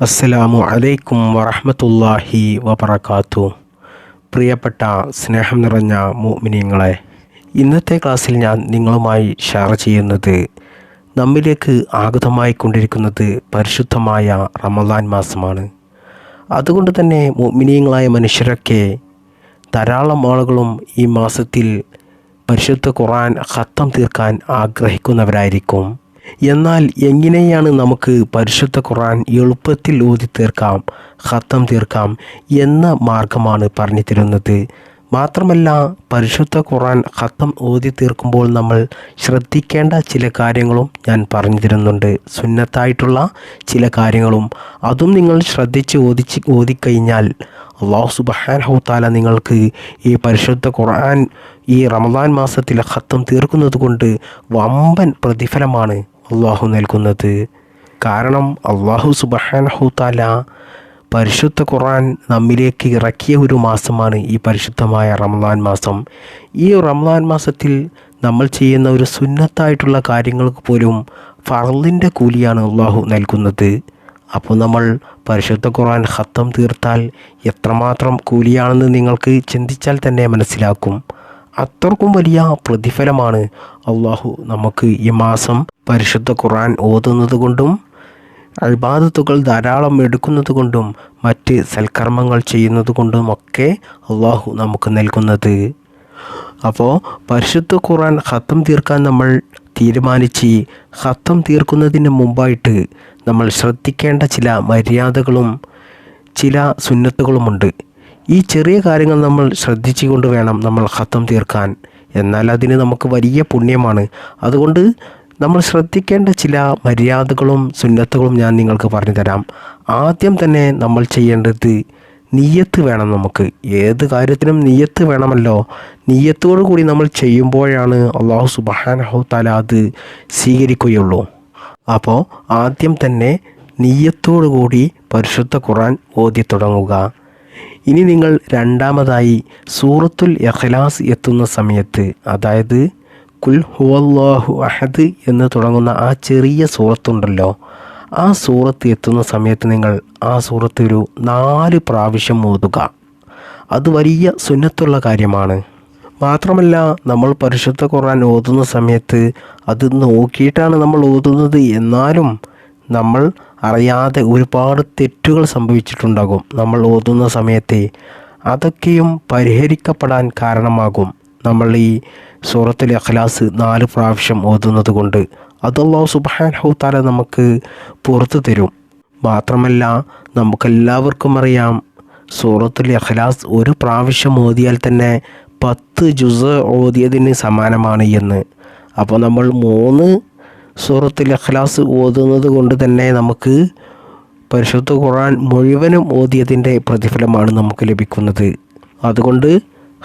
അസ്സലാമു അലൈക്കും വറഹമത്തല്ലാഹി വബർക്കാത്തു പ്രിയപ്പെട്ട സ്നേഹം നിറഞ്ഞ മോമിനിയങ്ങളെ ഇന്നത്തെ ക്ലാസ്സിൽ ഞാൻ നിങ്ങളുമായി ഷെയർ ചെയ്യുന്നത് നമ്മിലേക്ക് ആഗതമായി കൊണ്ടിരിക്കുന്നത് പരിശുദ്ധമായ റമദാൻ മാസമാണ്. അതുകൊണ്ട് തന്നെ മോമിനിയങ്ങളായ മനുഷ്യരൊക്കെ ധാരാളം ആളുകളും ഈ മാസത്തിൽ പരിശുദ്ധ ഖുറാൻ ഖത്തം തീർക്കാൻ ആഗ്രഹിക്കുന്നവരായിരിക്കും. എന്നാൽ എങ്ങനെയാണ് നമുക്ക് പരിശുദ്ധ ഖുറാൻ എളുപ്പത്തിൽ ഓതി തീർക്കാം ഹത്തം തീർക്കാം എന്ന മാർഗമാണ് പറഞ്ഞു തരുന്നത്? മാത്രമല്ല പരിശുദ്ധ ഖുറാൻ ഹത്തം ഓതി തീർക്കുമ്പോൾ നമ്മൾ ശ്രദ്ധിക്കേണ്ട ചില കാര്യങ്ങളും ഞാൻ പറഞ്ഞു തരുന്നുണ്ട്. സുന്നത്തായിട്ടുള്ള ചില കാര്യങ്ങളും അതും നിങ്ങൾ ശ്രദ്ധിച്ച് ഓദിച്ച് ഓതിക്കഴിഞ്ഞാൽ അള്ളാഹു സുബഹാൻ ഹൗത്താല നിങ്ങൾക്ക് ഈ പരിശുദ്ധ ഖുർആൻ ഈ റമദാൻ മാസത്തിൽ ഹത്തം തീർക്കുന്നത് കൊണ്ട് വമ്പൻ പ്രതിഫലമാണ്. അള്ളാഹു നൽകുന്നത്. കാരണം അള്ളാഹു സുബഹാനഹു താല പരിശുദ്ധ ഖുർആൻ നമ്മിലേക്ക് ഇറക്കിയ ഒരു മാസമാണ് ഈ പരിശുദ്ധമായ റംലാൻ മാസം. ഈ റംലാൻ മാസത്തിൽ നമ്മൾ ചെയ്യുന്ന ഒരു സുന്നത്തായിട്ടുള്ള കാര്യങ്ങൾക്ക് പോലും ഫറലിന്റെ കൂലിയാണ് അള്ളാഹു നൽകുന്നത്. അപ്പോൾ നമ്മൾ പരിശുദ്ധ ഖുർആൻ ഹത്തം തീർത്താൽ എത്രമാത്രം കൂലിയാണെന്ന് നിങ്ങൾക്ക് ചിന്തിച്ചാൽ തന്നെ മനസ്സിലാക്കും. അത്രക്കും വലിയ പ്രതിഫലമാണ് അള്ളാഹു നമുക്ക് ഈ മാസം പരിശുദ്ധ ഖുറാൻ ഓതുന്നത് കൊണ്ടും അൽബാദത്തുകൾ ധാരാളം എടുക്കുന്നത് കൊണ്ടും മറ്റ് സൽക്കർമ്മങ്ങൾ ചെയ്യുന്നത് കൊണ്ടുമൊക്കെ അള്ളാഹു നമുക്ക് നൽകുന്നത്. അപ്പോൾ പരിശുദ്ധ ഖുറാൻ ഹത്തം തീർക്കാൻ നമ്മൾ തീരുമാനിച്ച് ഹത്തം തീർക്കുന്നതിന് മുമ്പായിട്ട് നമ്മൾ ശ്രദ്ധിക്കേണ്ട ചില മര്യാദകളും ചില സുന്നത്തുകളുമുണ്ട്. ഈ ചെറിയ കാര്യങ്ങൾ നമ്മൾ ശ്രദ്ധിച്ചുകൊണ്ട് വേണം നമ്മൾ ഹത്തം തീർക്കാൻ. എന്നാൽ അതിന് നമുക്ക് വലിയ പുണ്യമാണ്. അതുകൊണ്ട് നമ്മൾ ശ്രദ്ധിക്കേണ്ട ചില മര്യാദകളും സുന്നത്തുകളും ഞാൻ നിങ്ങൾക്ക് പറഞ്ഞു തരാം ആദ്യം തന്നെ നമ്മൾ ചെയ്യേണ്ടത് നീയത്ത് വേണം നമുക്ക്. ഏത് കാര്യത്തിനും നീയത്ത് വേണമല്ലോ. നീയത്തോടു കൂടി നമ്മൾ ചെയ്യുമ്പോഴാണ് അള്ളാഹു സുബാനഹു അത് സ്വീകരിക്കുകയുള്ളൂ. അപ്പോൾ ആദ്യം തന്നെ നീയത്തോടു കൂടി പരിശുദ്ധ ഖുറാൻ ഓതി തുടങ്ങുക. ഇനി നിങ്ങൾ രണ്ടാമതായി സൂറത്തുൽ എഖലാസ് എത്തുന്ന സമയത്ത് അതായത് കുൽ ഹുവല്ലാഹു അഹദ് എന്ന് തുടങ്ങുന്ന ആ ചെറിയ സൂറത്തുണ്ടല്ലോ. ആ സൂറത്ത് എത്തുന്ന സമയത്ത് നിങ്ങൾ ആ സൂറത്ത് ഒരു നാല് പ്രാവശ്യം ഓതുക. അത് വലിയ സുന്നത്തുള്ള കാര്യമാണ്. മാത്രമല്ല നമ്മൾ പരിശുദ്ധ ഖുർആൻ ഓതുന്ന സമയത്ത് അത് നോക്കിയിട്ടാണ് നമ്മൾ ഓതുന്നത്. എന്നാലും നമ്മൾ അറിയാതെ ഒരുപാട് തെറ്റുകൾ സംഭവിച്ചിട്ടുണ്ടാകും നമ്മൾ ഓതുന്ന സമയത്തെ. അതൊക്കെയും പരിഹരിക്കപ്പെടാൻ കാരണമാകും. നമ്മൾ ഈ സൂറത്തിൽ അഖലാസ് നാല് പ്രാവശ്യം ഓതുന്നത് കൊണ്ട് അത് അള്ളാഹു സുബാൻഹു താല നമുക്ക് പുറത്തു തരും. മാത്രമല്ല നമുക്കെല്ലാവർക്കും അറിയാം സൂറത്തുൽ അഖലാസ് ഒരു പ്രാവശ്യം ഓതിയാൽ തന്നെ പത്ത് ജുസ് ഓതിയതിന് സമാനമാണ് എന്ന്. അപ്പോൾ നമ്മൾ മൂന്ന് സൂറത്തുൽ അഖലാസ് ഓതുന്നത് കൊണ്ട് തന്നെ നമുക്ക് പരിശുദ്ധ ഖുർആൻ മുഴുവനും ഓതിയതിന്റെ പ്രതിഫലമാണ് നമുക്ക് ലഭിക്കുന്നത്. അതുകൊണ്ട്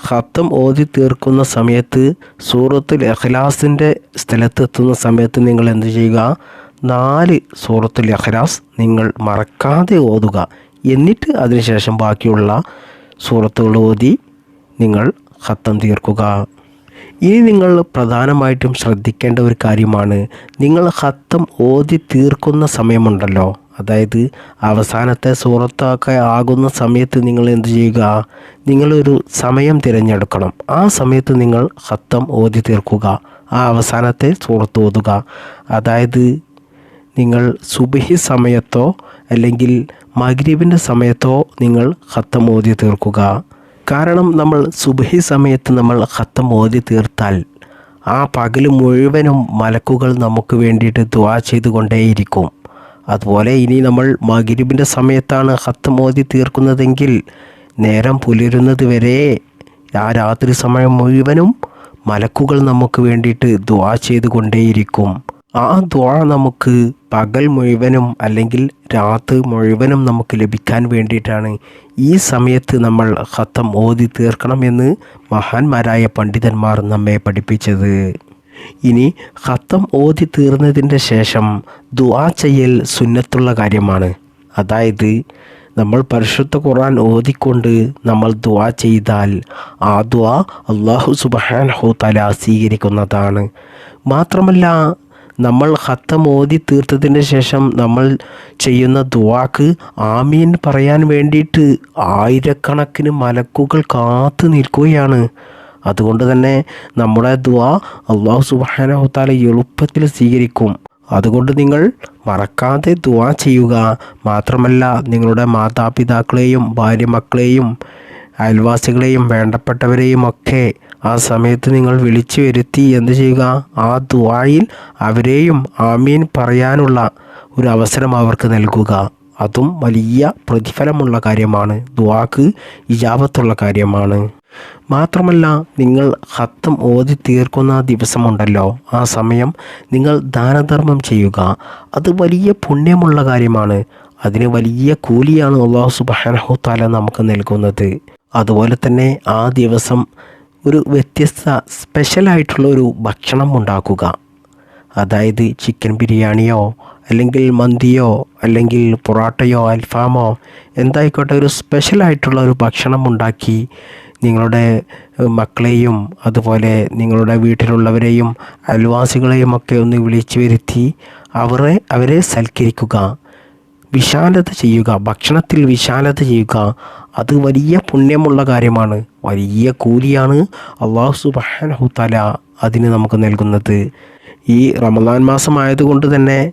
ഖത്തം ഓതി തീർക്കുന്ന സമയത്ത് സൂറത്തുൽ ഇഖ്ലാസിന്റെ സ്ഥലത്ത് എത്തുന്ന സമയത്ത് നിങ്ങൾ എന്ത് ചെയ്യുക? നാല് സൂറത്തുൽ ഇഖ്ലാസ് നിങ്ങൾ മറക്കാതെ ഓതുക. എന്നിട്ട് അതിനുശേഷം ബാക്കിയുള്ള സൂറത്തുകൾ ഓതി നിങ്ങൾ ഹത്തം തീർക്കുക. ഇനി നിങ്ങൾ പ്രധാനമായിട്ടും ശ്രദ്ധിക്കേണ്ട ഒരു കാര്യമാണ് നിങ്ങൾ ഹത്തം ഓതി തീർക്കുന്ന സമയമുണ്ടല്ലോ. അതായത് അവസാനത്തെ സൂറത്തൊക്കെ ആകുന്ന സമയത്ത് നിങ്ങൾ എന്ത് ചെയ്യുക? നിങ്ങളൊരു സമയം തിരഞ്ഞെടുക്കണം. ആ സമയത്ത് നിങ്ങൾ ഹത്തം ഓതി തീർക്കുക. ആ അവസാനത്തെ സൂറത്ത് ഓതുക. അതായത് നിങ്ങൾ സുബഹി സമയത്തോ അല്ലെങ്കിൽ മഗ്രീബിന്റെ സമയത്തോ നിങ്ങൾ ഹത്തം ഓതി തീർക്കുക. കാരണം നമ്മൾ സുബഹി സമയത്ത് നമ്മൾ ഹത്തം ഓതി തീർത്താൽ ആ പകൽ മുഴുവനും മലക്കുകൾ നമുക്ക് വേണ്ടിയിട്ട് ദ്വാ ചെയ്തുകൊണ്ടേയിരിക്കും. അതുപോലെ ഇനി നമ്മൾ മകിരിബിന്റെ സമയത്താണ് ഹത്ത് ഓതി തീർക്കുന്നതെങ്കിൽ നേരം പുലരുന്നത് വരെ ആ രാത്രി സമയം മുഴുവനും മലക്കുകൾ നമുക്ക് വേണ്ടിയിട്ട് ദ്വാ ചെയ്തുകൊണ്ടേയിരിക്കും. ആ ദ്വാ നമുക്ക് പകൽ മുഴുവനും അല്ലെങ്കിൽ രാത്രി മുഴുവനും നമുക്ക് ലഭിക്കാൻ വേണ്ടിയിട്ടാണ് ഈ സമയത്ത് നമ്മൾ ഹത്തം ഓതി തീർക്കണമെന്ന് മഹാന്മാരായ പണ്ഡിതന്മാർ നമ്മെ പഠിപ്പിച്ചത്. ഇനി ഖത്തം ഓതി തീർന്നതിന്റെ ശേഷം ദുആ ചെയ്യൽ സുന്നത്തുള്ള കാര്യമാണ്. അതായത് നമ്മൾ പരിശുദ്ധ ഖുർആൻ ഓതിക്കൊണ്ട് നമ്മൾ ദുആ ചെയ്താൽ ആ ദുആ അള്ളാഹു സുബഹാനഹു തല സ്വീകരിക്കുന്നതാണ്. മാത്രമല്ല നമ്മൾ ഹത്തം ഓതി തീർത്തതിന് ശേഷം നമ്മൾ ചെയ്യുന്ന ദുവാക്ക് ആമീൻ പറയാൻ വേണ്ടിയിട്ട് ആയിരക്കണക്കിന് മലക്കുകൾ കാത്തു നിൽക്കുകയാണ്. അതുകൊണ്ട് തന്നെ നമ്മുടെ ദുവാ അള്ളാഹു സുബാനഹുത്താല എളുപ്പത്തിൽ സ്വീകരിക്കും. അതുകൊണ്ട് നിങ്ങൾ മറക്കാതെ ദുവാ ചെയ്യുക. മാത്രമല്ല നിങ്ങളുടെ മാതാപിതാക്കളെയും ഭാര്യ മക്കളെയും അയൽവാസികളെയും വേണ്ടപ്പെട്ടവരെയും ഒക്കെ ആ സമയത്ത് നിങ്ങൾ വിളിച്ചു വരുത്തി എന്ത് ചെയ്യുക? ആ ദുവായിൽ അവരെയും ആമീൻ പറയാനുള്ള ഒരു അവസരം അവർക്ക് നൽകുക. അതും വലിയ പ്രതിഫലമുള്ള കാര്യമാണ്. ദുവാക്ക് ഇജാപത്തുള്ള കാര്യമാണ്. മാത്രമല്ല നിങ്ങൾ ഹത്തം ഓതി തീർക്കുന്ന ദിവസമുണ്ടല്ലോ. ആ സമയം നിങ്ങൾ ദാനധർമ്മം ചെയ്യുക. അത് വലിയ പുണ്യമുള്ള കാര്യമാണ്. അതിന് വലിയ കൂലിയാണ് അള്ളാഹു സുബാനഹു താല നമുക്ക് നൽകുന്നത്. അതുപോലെ തന്നെ ആ ദിവസം ഒരു വ്യത്യസ്ത സ്പെഷ്യലായിട്ടുള്ള ഒരു ഭക്ഷണം ഉണ്ടാക്കുക. അതായത് ചിക്കൻ ബിരിയാണിയോ അല്ലെങ്കിൽ മന്തിയോ അല്ലെങ്കിൽ പൊറോട്ടയോ അൽഫാമോ എന്തായിക്കോട്ടെ ഒരു സ്പെഷ്യലായിട്ടുള്ള ഒരു ഭക്ഷണം ഉണ്ടാക്കി നിങ്ങളുടെ മക്കളെയും അതുപോലെ നിങ്ങളുടെ വീട്ടിലുള്ളവരെയും അയൽവാസികളെയും ഒക്കെ ഒന്ന് വിളിച്ചു വരുത്തി അവരെ അവരെ സൽക്കരിക്കുക. വിശാലത ചെയ്യുക. ഭക്ഷണത്തിൽ വിശാലത ചെയ്യുക. അത് വലിയ പുണ്യമുള്ള കാര്യമാണ്. വലിയ കൂലിയാണ് അള്ളാഹു സുബാനഹുത്തല അതിന് നമുക്ക് നൽകുന്നത്. ഈ റമദാൻ മാസമായതുകൊണ്ട് തന്നെ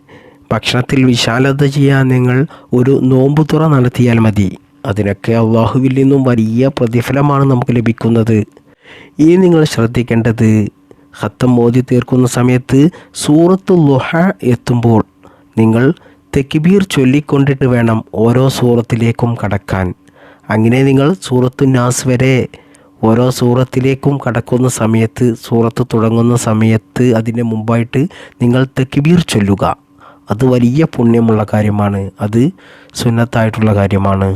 ഭക്ഷണത്തിൽ വിശാലത ചെയ്യാൻ നിങ്ങൾ ഒരു നോമ്പുതുറ നടത്തിയാൽ മതി. അതിനൊക്കെ അള്ളാഹുവിൽ നിന്നും വലിയ പ്രതിഫലമാണ് നമുക്ക് ലഭിക്കുന്നത്. ഇനി നിങ്ങൾ ശ്രദ്ധിക്കേണ്ടത് ഹത്തം മോദി തീർക്കുന്ന സമയത്ത് സൂറത്ത് ലുഹ എത്തുമ്പോൾ നിങ്ങൾ തെക്കിബീർ ചൊല്ലിക്കൊണ്ടിട്ട് വേണം ഓരോ സൂറത്തിലേക്കും കടക്കാൻ. അങ്ങനെ നിങ്ങൾ സൂറത്തു നാസ് വരെ ഓരോ സൂറത്തിലേക്കും കടക്കുന്ന സമയത്ത് സൂറത്ത് തുടങ്ങുന്ന സമയത്ത് അതിന് മുമ്പായിട്ട് നിങ്ങൾ തെക്കിബീർ ചൊല്ലുക. അത് വലിയ പുണ്യമുള്ള കാര്യമാണ്. അത് സുന്നത്തായിട്ടുള്ള കാര്യമാണ്.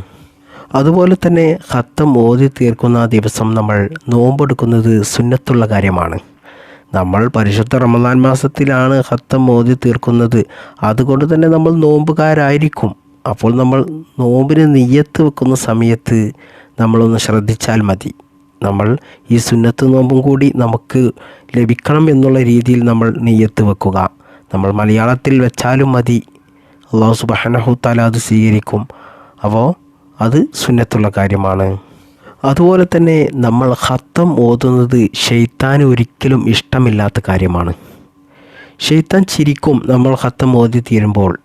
അതുപോലെ തന്നെ ഹത്തം ഓതി തീർക്കുന്ന ദിവസം നമ്മൾ നോമ്പെടുക്കുന്നത് സുന്നത്തുള്ള കാര്യമാണ്. നമ്മൾ പരിശുദ്ധ റമദാൻ മാസത്തിലാണ് ഹത്തം ഓതി തീർക്കുന്നത്. അതുകൊണ്ട് തന്നെ നമ്മൾ നോമ്പുകാരായിരിക്കും. അപ്പോൾ നമ്മൾ നോമ്പിന് നെയ്യത്ത് വെക്കുന്ന സമയത്ത് നമ്മളൊന്ന് ശ്രദ്ധിച്ചാൽ മതി. നമ്മൾ ഈ സുന്നത്ത് നോമ്പും കൂടി നമുക്ക് ലഭിക്കണം എന്നുള്ള രീതിയിൽ നമ്മൾ നെയ്യത്ത് വെക്കുക. നമ്മൾ മലയാളത്തിൽ വെച്ചാലും മതി. അള്ളാഹു സുബാനഹുത്താല അത് സ്വീകരിക്കും. അപ്പോൾ അത് സുന്നത്തുള്ള കാര്യമാണ്. അതുപോലെ തന്നെ നമ്മൾ ഹത്തം ഓതുന്നത് ഷെയ്ത്താൻ ഒരിക്കലും ഇഷ്ടമില്ലാത്ത കാര്യമാണ്. ഷെയ്ത്താൻ ചിരിക്കും നമ്മൾ ഹത്തം ഓതി തീരുമ്പോൾ.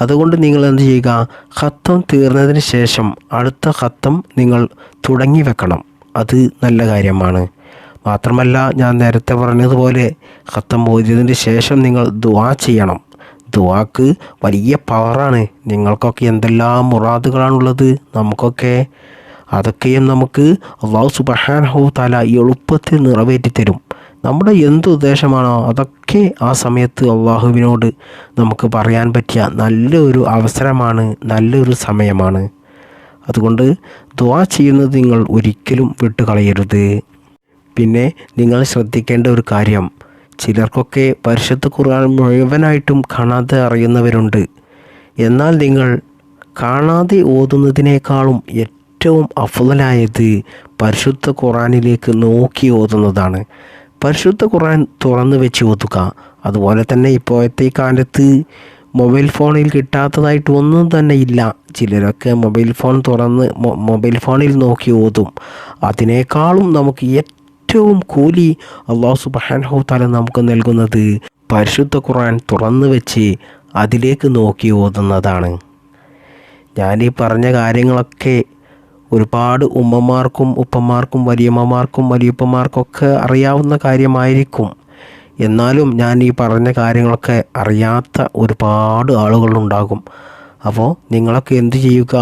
അതുകൊണ്ട് നിങ്ങൾ എന്ത് ചെയ്യുക? ഹത്തം തീർന്നതിന് ശേഷം അടുത്ത ഹത്തം നിങ്ങൾ തുടങ്ങി വെക്കണം. അത് നല്ല കാര്യമാണ്. മാത്രമല്ല ഞാൻ നേരത്തെ പറഞ്ഞതുപോലെ ഹത്തം ഓതിയതിന് ശേഷം നിങ്ങൾ ദുവാ ചെയ്യണം. ദുവാക്ക് വലിയ പവറാണ്. നിങ്ങൾക്കൊക്കെ എന്തെല്ലാം മുറാദുകളാണുള്ളത്? നമുക്കൊക്കെ അതൊക്കെയും നമുക്ക് അള്ളാഹു സുബഹാനഹു തല എളുപ്പത്തിൽ നിറവേറ്റി തരും നമ്മുടെ എന്ത് ഉദ്ദേശമാണോ അതൊക്കെ ആ സമയത്ത് അള്ളാഹുവിനോട് നമുക്ക് പറയാൻ പറ്റിയ നല്ലൊരു അവസരമാണ് നല്ലൊരു സമയമാണ്. അതുകൊണ്ട് ദ്വാ ചെയ്യുന്നത് നിങ്ങൾ ഒരിക്കലും വിട്ടുകളയരുത്. പിന്നെ നിങ്ങൾ ശ്രദ്ധിക്കേണ്ട ഒരു കാര്യം ചിലർക്കൊക്കെ പരിശുദ്ധ ഖുർആൻ മുഴുവനായിട്ടും കാണാതെ അറിയുന്നവരുണ്ട്. എന്നാൽ നിങ്ങൾ കാണാതെ ഓതുന്നതിനേക്കാളും ഏറ്റവും അഫുതലായത് പരിശുദ്ധ ഖുറാനിലേക്ക് നോക്കി ഓതുന്നതാണ്. പരിശുദ്ധ ഖുറാൻ തുറന്നു വെച്ച് ഓതുക. അതുപോലെ തന്നെ ഇപ്പോഴത്തെ കാലത്ത് മൊബൈൽ ഫോണിൽ കിട്ടാത്തതായിട്ട് ഒന്നും തന്നെ ഇല്ല. ചിലരൊക്കെ മൊബൈൽ ഫോൺ തുറന്ന് മൊബൈൽ ഫോണിൽ നോക്കി ഓതും. അതിനേക്കാളും നമുക്ക് ഏറ്റവും കൂലി അള്ളാഹു സുബാൻഹു താല നമുക്ക് നൽകുന്നത് പരിശുദ്ധ ഖുറാൻ തുറന്നു വെച്ച് അതിലേക്ക് നോക്കി ഓതുന്നതാണ്. ഈ പറഞ്ഞ കാര്യങ്ങളൊക്കെ ഒരുപാട് ഉമ്മമാർക്കും ഉപ്പമാർക്കും വലിയമ്മമാർക്കും വലിയപ്പമാർക്കൊക്കെ അറിയാവുന്ന കാര്യമായിരിക്കും. എന്നാലും ഞാൻ ഈ പറഞ്ഞ കാര്യങ്ങളൊക്കെ അറിയാത്ത ഒരുപാട് ആളുകളുണ്ടാകും. അപ്പോൾ നിങ്ങളൊക്കെ എന്തു ചെയ്യുക?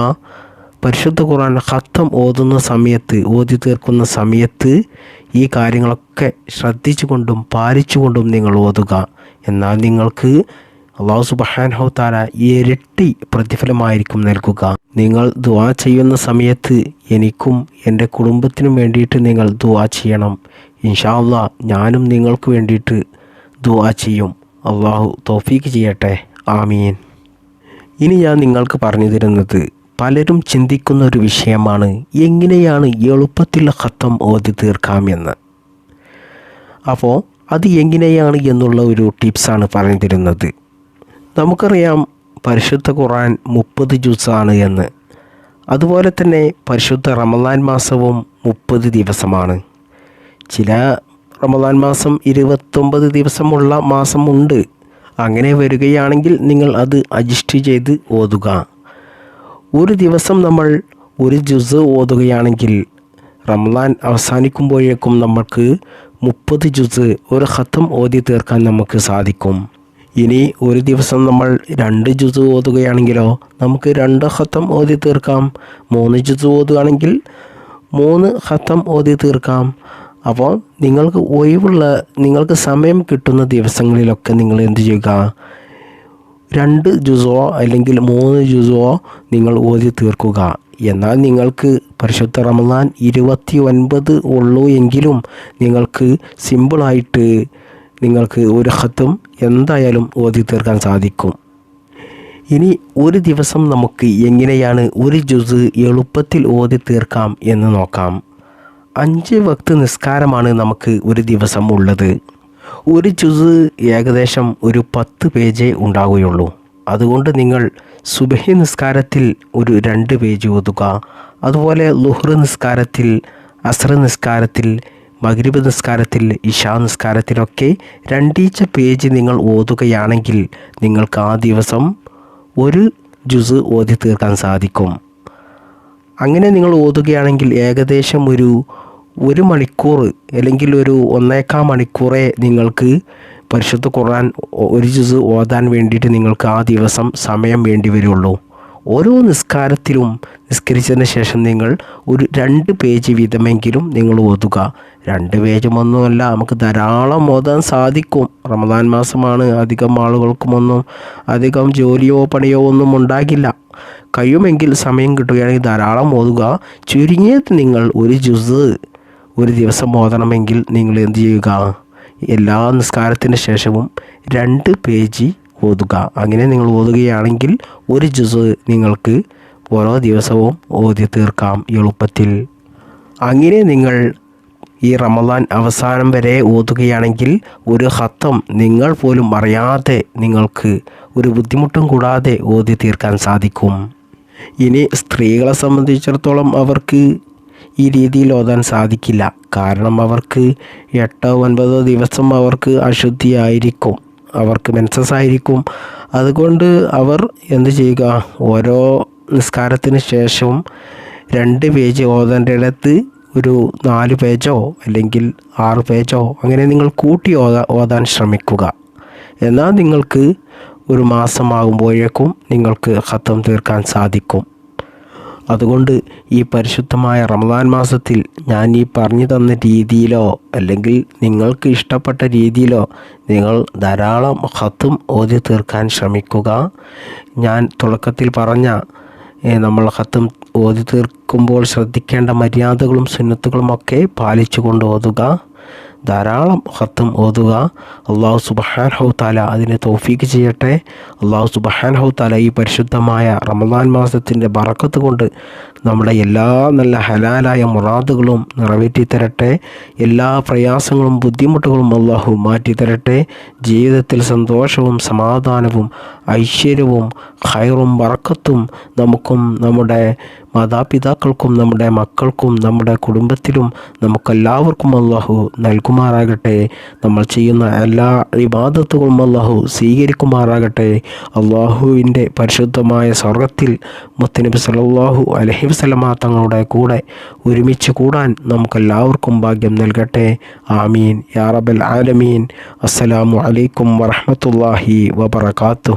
പരിശുദ്ധ ഖുർആൻ ഹത്തം ഓതുന്ന സമയത്ത് ഓതി തീർക്കുന്ന സമയത്ത് ഈ കാര്യങ്ങളൊക്കെ ശ്രദ്ധിച്ചുകൊണ്ടും പാലിച്ചുകൊണ്ടും നിങ്ങൾ ഓതുക. എന്നാൽ നിങ്ങൾക്ക് അള്ളാഹു സുബഹാൻഹു താല ഇരട്ടി പ്രതിഫലമായിരിക്കും നൽകുക. നിങ്ങൾ ദുവാ ചെയ്യുന്ന സമയത്ത് എനിക്കും എന്റെ കുടുംബത്തിനും വേണ്ടിയിട്ട് നിങ്ങൾ ദുവാ ചെയ്യണം. ഇൻഷാ അള്ളാ ഞാനും നിങ്ങൾക്ക് വേണ്ടിയിട്ട് ദുവാ ചെയ്യും. അള്ളാഹു തോഫീക്ക് ചെയ്യട്ടെ. ആമീൻ. ഇനി ഞാൻ നിങ്ങൾക്ക് പറഞ്ഞു തരുന്നത് പലരും ചിന്തിക്കുന്ന ഒരു വിഷയമാണ് എങ്ങനെയാണ് എളുപ്പത്തിൽ ഹത്തം ഓതി തീർക്കാമെന്ന്. അപ്പോൾ അത് എങ്ങനെയാണ് എന്നുള്ള ഒരു ടിപ്സാണ് പറഞ്ഞു തരുന്നത് നമുക്കറിയാം പരിശുദ്ധ ഖുറാൻ മുപ്പത് ജ്യൂസാണ് എന്ന്. അതുപോലെ തന്നെ പരിശുദ്ധ റമദാൻ മാസവും മുപ്പത് ദിവസമാണ്. ചില റമദാൻ മാസം ഇരുപത്തൊമ്പത് ദിവസമുള്ള മാസമുണ്ട്. അങ്ങനെ വരികയാണെങ്കിൽ നിങ്ങൾ അത് അഡ്ജസ്റ്റ് ചെയ്ത് ഓതുക. ഒരു ദിവസം നമ്മൾ ഒരു ജുസ് ഓതുകയാണെങ്കിൽ റംലാൻ അവസാനിക്കുമ്പോഴേക്കും നമുക്ക് മുപ്പത് ജുസ് ഒരു ഹത്തം ഓതി തീർക്കാൻ നമുക്ക് സാധിക്കും. ഇനി ഒരു ദിവസം നമ്മൾ രണ്ട് ജുസ് ഓതുകയാണെങ്കിലോ നമുക്ക് രണ്ട് ഹത്തം ഓതി തീർക്കാം. മൂന്ന് ജുസ് ഓതുകയാണെങ്കിൽ മൂന്ന് ഹത്തം ഓതി തീർക്കാം. അപ്പോൾ നിങ്ങൾക്ക് ഒഴിവുള്ള നിങ്ങൾക്ക് സമയം കിട്ടുന്ന ദിവസങ്ങളിലൊക്കെ നിങ്ങൾ എന്ത് ചെയ്യുക? രണ്ട് ജുസോ അല്ലെങ്കിൽ മൂന്ന് ജുസോ നിങ്ങൾ ഓതി തീർക്കുക. എന്നാൽ നിങ്ങൾക്ക് പരിശുദ്ധ റമദാൻ ഇരുപത്തി ഒൻപത് ഉള്ളൂ എങ്കിലും നിങ്ങൾക്ക് സിമ്പിളായിട്ട് നിങ്ങൾക്ക് ഒരു ഹത്തും എന്തായാലും ഓതി തീർക്കാൻ സാധിക്കും. ഇനി ഒരു ദിവസം നമുക്ക് എങ്ങനെയാണ് ഒരു ജുസ് എളുപ്പത്തിൽ ഓതി തീർക്കാം എന്ന് നോക്കാം. അഞ്ച് വക്ത് നിസ്കാരമാണ് നമുക്ക് ഒരു ദിവസം ഉള്ളത്. ഒരു ജുസ് ഏകദേശം ഒരു പത്ത് പേജേ ഉണ്ടാവുകയുള്ളൂ. അതുകൊണ്ട് നിങ്ങൾ സുബഹി നിസ്കാരത്തിൽ ഒരു രണ്ട് പേജ് ഓതുക. അതുപോലെ ലുഹ്ർ നിസ്കാരത്തിൽ അസർ നിസ്കാരത്തിൽ മഗ്രിബ് നിസ്കാരത്തിൽ ഇഷാ നിസ്കാരത്തിലൊക്കെ രണ്ടീച്ച പേജ് നിങ്ങൾ ഓതുകയാണെങ്കിൽ നിങ്ങൾക്ക് ആ ദിവസം ഒരു ജുസ് ഓതി തീർക്കാൻ സാധിക്കും. അങ്ങനെ നിങ്ങൾ ഓതുകയാണെങ്കിൽ ഏകദേശം ഒരു ഒരു മണിക്കൂർ അല്ലെങ്കിൽ ഒരു ഒന്നേക്കാ മണിക്കൂറേ നിങ്ങൾക്ക് പരിശുദ്ധ ഖുർആൻ ഒരു ജുസ് ഓതാൻ വേണ്ടിയിട്ട് നിങ്ങൾക്ക് ആ ദിവസം സമയം വേണ്ടി വരുള്ളൂ. ഓരോ നിസ്കാരത്തിലും നിസ്കരിച്ചതിന് ശേഷം നിങ്ങൾ ഒരു രണ്ട് പേജ് വീതമെങ്കിലും നിങ്ങൾ ഓതുക. രണ്ട് പേജുമൊന്നുമല്ല നമുക്ക് ധാരാളം ഓതാൻ സാധിക്കും. റമദാൻ മാസമാണ് അധികം ആളുകൾക്കുമൊന്നും അധികം ജോലിയോ പണിയോ ഒന്നും ഉണ്ടാകില്ല. കഴിയുമെങ്കിൽ സമയം കിട്ടുകയാണെങ്കിൽ ധാരാളം ഓതുക. ചുരുങ്ങിയത് നിങ്ങൾ ഒരു ജുസ് ഒരു ദിവസം ഓതണമെങ്കിൽ നിങ്ങൾ എന്ത് ചെയ്യുക? എല്ലാ നിസ്കാരത്തിന് ശേഷവും രണ്ട് പേജ് ഓതുക. അങ്ങനെ നിങ്ങൾ ഓതുകയാണെങ്കിൽ ഒരു ജുസ് നിങ്ങൾക്ക് ഓരോ ദിവസവും ഓതി തീർക്കാം എളുപ്പത്തിൽ. അങ്ങനെ നിങ്ങൾ ഈ റമദാൻ അവസാനം വരെ ഓതുകയാണെങ്കിൽ ഒരു ഹത്തം നിങ്ങൾ പോലും അറിയാതെ നിങ്ങൾക്ക് ഒരു ബുദ്ധിമുട്ടും കൂടാതെ ഓതി തീർക്കാൻ സാധിക്കും. ഇനി സ്ത്രീകളെ സംബന്ധിച്ചിടത്തോളം അവർക്ക് ഈ രീതിയിൽ ഓതാൻ സാധിക്കില്ല. കാരണം അവർക്ക് എട്ടോ ഒൻപതോ ദിവസം അവർക്ക് അശുദ്ധിയായിരിക്കും. അവർക്ക് മെൻസസ് ആയിരിക്കും. അതുകൊണ്ട് അവർ എന്ത് ചെയ്യുക? ഓരോ നിസ്കാരത്തിന് ശേഷവും രണ്ട് പേജ് ഓതേണ്ട ഇടത്ത് ഒരു നാല് പേജോ അല്ലെങ്കിൽ ആറ് പേജോ അങ്ങനെ നിങ്ങൾ കൂട്ടി ഓതാ ഓതാൻ ശ്രമിക്കുക. എന്നാൽ നിങ്ങൾക്ക് ഒരു മാസമാകുമ്പോഴേക്കും നിങ്ങൾക്ക് ഹത്തം തീർക്കാൻ സാധിക്കും. അതുകൊണ്ട് ഈ പരിശുദ്ധമായ റമദാൻ മാസത്തിൽ ഞാൻ ഈ പറഞ്ഞു തന്ന രീതിയിലോ അല്ലെങ്കിൽ നിങ്ങൾക്ക് ഇഷ്ടപ്പെട്ട രീതിയിലോ നിങ്ങൾ ധാരാളം ഹത്തും ഓതി തീർക്കാൻ ശ്രമിക്കുക. ഞാൻ തുടക്കത്തിൽ പറഞ്ഞ നമ്മൾ ഹത്തും ഓതി തീർക്കുമ്പോൾ ശ്രദ്ധിക്കേണ്ട മര്യാദകളും സുന്നത്തുകളുമൊക്കെ പാലിച്ചുകൊണ്ട് ഓതുക. ധാരാളം ഹത്തും ഓതുക. അള്ളാഹു സുബഹാൻ ഹൗത്താല അതിനെ തോഫീക്ക് ചെയ്യട്ടെ. അള്ളാഹു സുബഹാൻ ഹൗത്താല ഈ പരിശുദ്ധമായ റമദാൻ മാസത്തിന്റെ ബറക്കത്ത് കൊണ്ട് നമ്മുടെ എല്ലാ നല്ല ഹലാലായ മുറാദുകളും നിറവേറ്റി തരട്ടെ എല്ലാ പ്രയാസങ്ങളും ബുദ്ധിമുട്ടുകളും അള്ളാഹു മാറ്റി തരട്ടെ ജീവിതത്തിൽ സന്തോഷവും സമാധാനവും ഐശ്വര്യവും ഹൈറും വറക്കത്തും നമുക്കും നമ്മുടെ മാതാപിതാക്കൾക്കും നമ്മുടെ മക്കൾക്കും നമ്മുടെ കുടുംബത്തിലും നമുക്കെല്ലാവർക്കും അള്ളാഹു നൽകുമാറാകട്ടെ. നമ്മൾ ചെയ്യുന്ന എല്ലാ വിവാദത്തുകളും അള്ളാഹു സ്വീകരിക്കുമാറാകട്ടെ. അള്ളാഹുവിന്റെ പരിശുദ്ധമായ സ്വർഗത്തിൽ മുത്തനബി സല്ലാഹു അലഹി വസ്ലമ തങ്ങളുടെ കൂടെ ഒരുമിച്ച് കൂടാൻ നമുക്കെല്ലാവർക്കും ഭാഗ്യം നൽകട്ടെ. ആമീൻ. യാ റബൽ ആലമീൻ. അസ്സലാമു അലൈക്കും വറഹമത്തല്ലാഹി വബർക്കാത്തു